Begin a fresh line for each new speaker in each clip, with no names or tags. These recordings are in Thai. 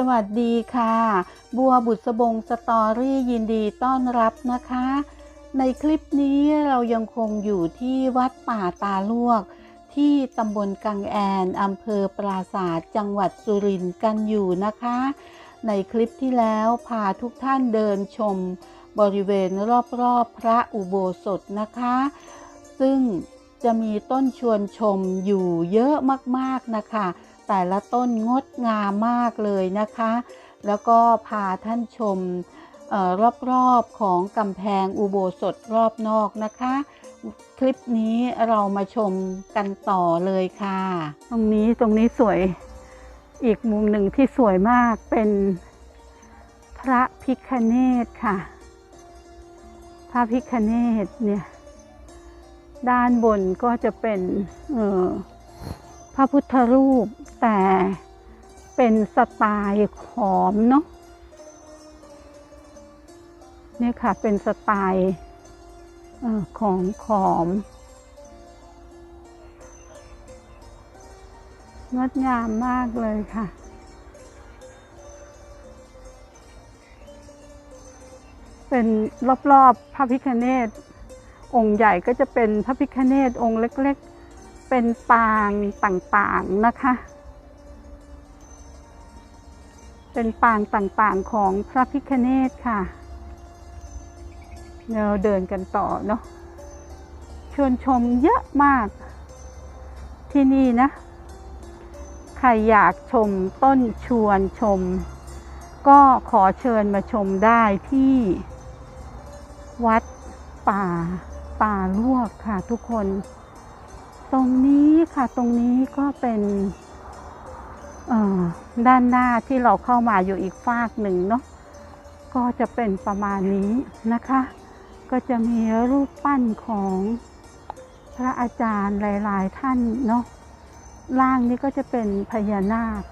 สวัสดีค่ะ บัวบุษบงสตอรี่ยินดีต้อนรับนะคะ ในคลิปนี้เรายังคงอยู่ที่วัดป่าตาลวก ที่ตำบลกังแอนอำเภอปราศาสตร์จังหวัดสุรินทร์กันอยู่นะคะ ในคลิปที่แล้วพาทุกท่านเดินชมบริเวณรอบๆพระอุโบสถนะคะ ซึ่งจะมีต้นชวนชมอยู่เยอะมากๆนะคะ แต่ละต้นงดงามมากเลยนะคะ แล้วก็พาท่านชมออรอบๆของกำแพงอุโบสถรอบนอกนะคะ คลิปนี้เรามาชมกันต่อเลยค่ะ ตรงนี้ตรงนี้สวยอีกมุมหนึ่งที่สวยมากเป็นพระพิคเนตค่ะ พระพิคเนตเนี่ย ด้านบนก็จะเป็น เออ ระพุทธรูป แต่เป็นสไตล์ขอมเนาะนี่ค่ะเป็นสไตล์ของขอมงดงามมากเลยค่ะ เป็นรอบๆพระพิคเนตองค์ใหญ่ก็จะเป็นพระพิคเนตองค์เล็กๆ เป็นปางต่างๆนะคะ เป็นปางต่างๆของพระพิคเนตค่ะเราเดินกันต่อเนาะชวนชมเยอะมากที่นี่นะ ใครอยากชมต้นชวนชม ก็ขอเชิญมาชมได้ที่ วัดป่าป่าลวกค่ะทุกคน ตรงนี้ค่ะตรงนี้ก็เป็นด้านหน้าที่เราเข้ามาอยู่อีกฝากหนึ่งเนาะก็จะเป็นประมาณนี้นะคะ ก็จะมีรูปปั้นของพระอาจารย์หลาย ๆ ท่านเนาะล่างนี้ก็จะเป็นพญานาค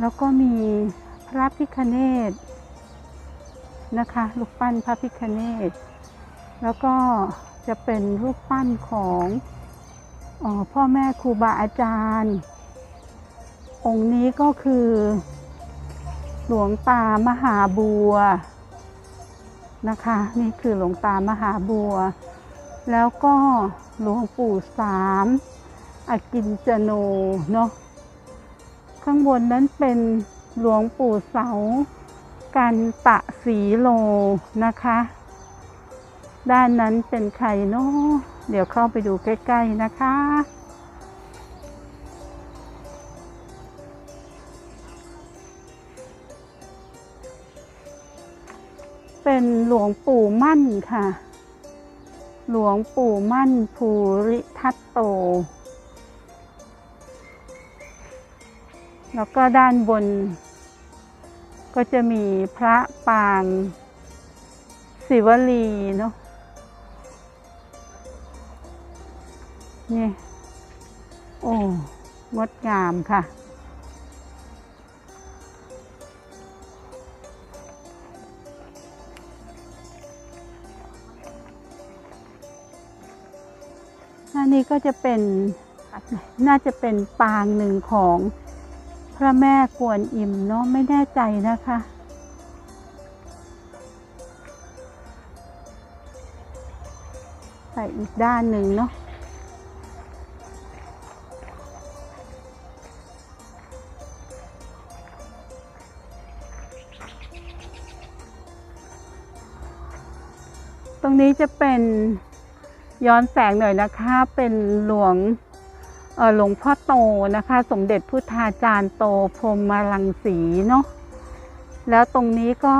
แล้วก็มีพระพิคเนตนะคะรูปปั้นพระพิคเนตแล้วก็ จะเป็นรูปปั้นของออพ่อแม่ครูบาอาจารย์ องค์นี้ก็คือ หลวงตามหาบัวนะคะ นี่คือหลวงตามหาบัว แล้วก็หลวงปู่สามอากินจโนเนาะข้างบนนั้นเป็นหลวงปู่เสา กันตะสีโลนะคะ ด้านนั้นเป็นใครเนาะเดี๋ยวเข้าไปดูใกล้ๆนะคะ เป็นหลวงปู่มั่นค่ะ หลวงปู่มั่นภูริทัตโต แล้วก็ด้านบน ก็จะมีพระปาง ศิวลีเนาะ นี่ โอ้งดงามค่ะอันนี้ก็จะเป็นน่าจะเป็นปางหนึ่งของพระแม่กวนอิมเนาะไม่แน่ใจนะคะใส่อีกด้านหนึ่งเนาะ ตรงนี้จะเป็นย้อนแสงหน่อยนะคะ เป็นหลวงเออหลวงพ่อโตนะคะ สมเด็จพุทธาจารย์โตพรหมรังสีเนาะแล้วตรงนี้ก็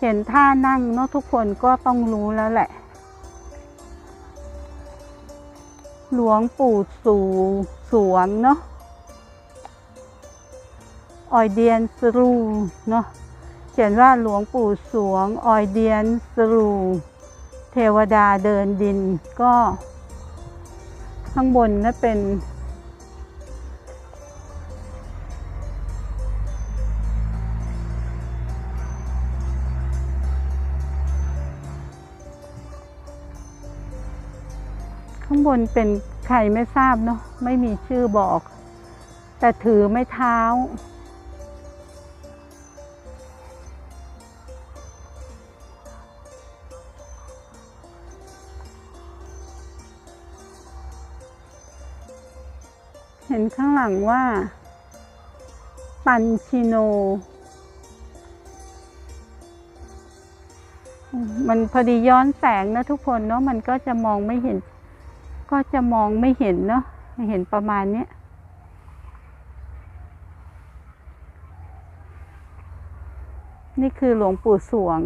เห็นท่านั่งเนาะทุกคนก็ต้องรู้แล้วแหละ หลวงปู่สูสวงเนาะออยเดียนสรูเนาะ ขียนว่าหลวงปู่สวงออยเดียนสรูเทวดาเดินดินก็ ข้างบนน่ะเป็น ข้างบนเป็นใครไม่ทราบเนาะไม่มีชื่อบอก แต่ถือไม่เท้า เห็นข้างหลังว่า ปันชิโน มันพอดีย้อนแสงนะทุกคนเนาะมันก็จะมองไม่เห็น ก็จะมองไม่เห็นเนาะเห็นประมาณนี้นี่คือหลวงปู่สวง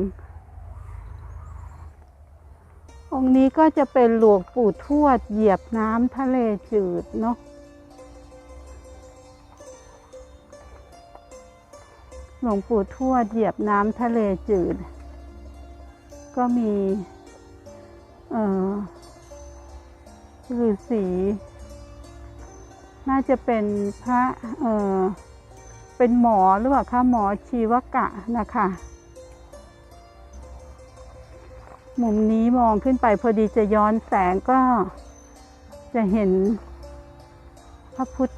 องค์นี้ก็จะเป็นหลวงปู่ทวดเหยียบน้ำทะเลจืดเนาะ หลวงปู่ทวดเหยียบน้ำทะเลจืด ก็มีเอ่อฤาษีน่าจะเป็นพระเเป็นหมอหรือเปล่าคะหมอชีวกะนะคะ มุมนี้มองขึ้นไปพอดีจะย้อนแสงก็จะเห็นพระพุทธ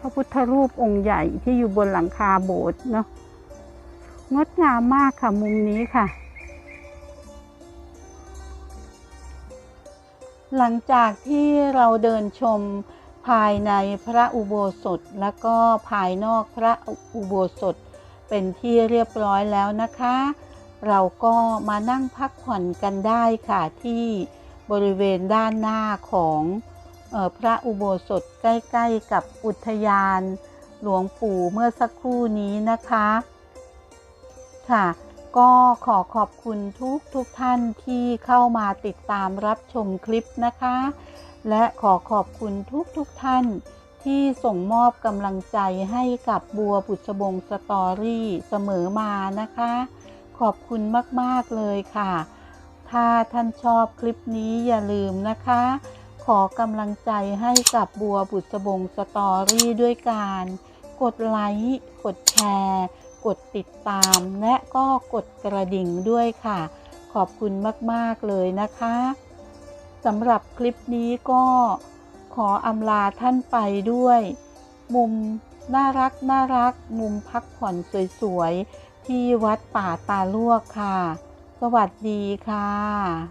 พระพุทธรูปองค์ใหญ่ที่อยู่บนหลังคาโบสถ์เนาะ งดงามมากค่ะมุมนี้ค่ะ หลังจากที่เราเดินชมภายในพระอุโบสถและก็ภายนอกพระอุโบสถเป็นที่เรียบร้อยแล้วนะคะ เราก็มานั่งพักผ่อนกันได้ค่ะที่บริเวณด้านหน้าของออพระอุโบสถใกล้ ๆ กับอุทยานหลวงปู่เมื่อสักครู่นี้นะคะ ค่ะ ก็ขอขอบคุณทุกทุกท่านที่เข้ามาติดตามรับชมคลิปนะคะ และขอขอบคุณทุกทุกท่านที่ส่งมอบกำลังใจให้กับบัวบุษบงสตอรี่เสมอมานะคะ ขอบคุณมาก ๆ เลยค่ะ ถ้าท่านชอบคลิปนี้อย่าลืมนะคะ ขอกำลังใจให้กับบัวบุษบงสตอรี่ด้วยการ กดไลค์ กดแชร์ กดติดตามและก็กดกระดิ่งด้วยค่ะ ขอบคุณมาก ๆ เลยนะคะสำหรับคลิปนี้ก็ขออำลาท่านไปด้วย มุมน่ารักน่ารัก มุมพักผ่อนสวย ๆ ที่วัดป่าตาลวกค่ะ สวัสดีค่ะ